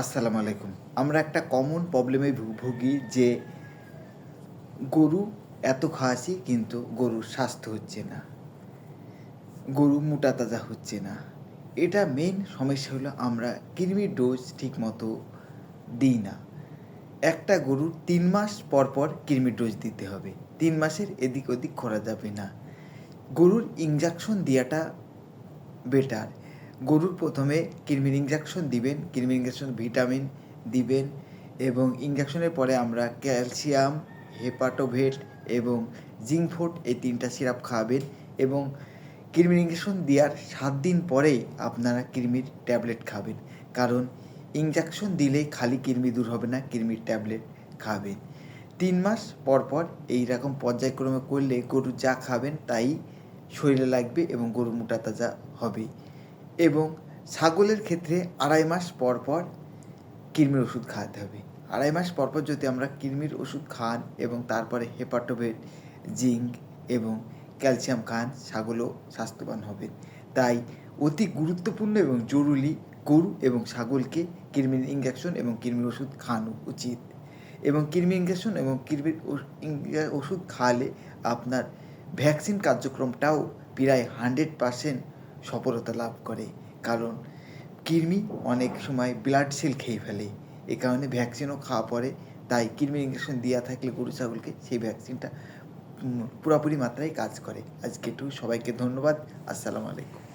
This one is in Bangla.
আসসালামু আলাইকুম। আমরা একটা কমন প্রবলেমে ভুগি যে গরু এত খাওয়াছি কিন্তু গরুর স্বাস্থ্য হচ্ছে না। গরু মোটা তাজা হচ্ছে না। এটা মেন সমস্যা হলো আমরা কৃমির ডোজ ঠিক মতো দিই না। একটা গরুর তিন মাস পর পর কৃমির ডোজ দিতে হবে। তিন মাসের এদিক ওদিক করা যাবে না। গরুর ইঞ্জেকশন দেওয়াটা বেটার গরুর প্রথমে কৃমির ইঞ্জেকশন দিবেন, কৃমির ইঞ্জেকশন ভিটামিন দিবেন এবং ইঞ্জেকশনের পরে আমরা ক্যালসিয়াম হেপাটোভেট এবং জিঙ্কফোর্ট এই তিনটা সিরাপ খাওয়াবেন এবং কৃমির ইঞ্জেকশন দেওয়ার সাত দিন পরেই আপনারা কৃমির ট্যাবলেট খাবেন। কারণ ইঞ্জেকশন দিলে খালি কৃমি দূর হবে না, কৃমির ট্যাবলেট খাবেন। তিন মাস পর পর এই রকম পর্যায়ক্রমে করলে গরু যা খাবেন তাই শরীরে লাগবে এবং গরু মোটা তাজা হবে। এবং ছাগলের ক্ষেত্রে আড়াই মাস পর পর কৃমির ওষুধ খাওয়াতে হবে। আড়াই মাস পর পর যদি আমরা কৃমির ওষুধ খান এবং তারপরে হেপাটোভেট জিঙ্ক এবং ক্যালসিয়াম খান, ছাগলও স্বাস্থ্যবান হবে। তাই অতি গুরুত্বপূর্ণ এবং জরুরি গরু এবং ছাগলকে কৃমির ইঞ্জেকশন এবং কৃমির ওষুধ খাওয়ানো উচিত। এবং কৃমি ইঞ্জেকশন এবং কৃমির ওষুধ খাওয়ালে আপনার ভ্যাকসিন কার্যক্রমটাও প্রায় হান্ড্রেড পারসেন্ট সফলতা লাভ করে। কারণ কৃমি অনেক সময় ব্লাড সেল খেয়ে ফেলে। এ কারণে ভ্যাকসিনও খাওয়া পড়ে তাই কৃমি ইঞ্জেকশন দেওয়া থাকলে গরু, ছাগলকে সেই ভ্যাকসিনটা পুরোপুরি মাত্রায় কাজ করে। আজকে একটু সবাইকে ধন্যবাদ। আসসালামু আলাইকুম।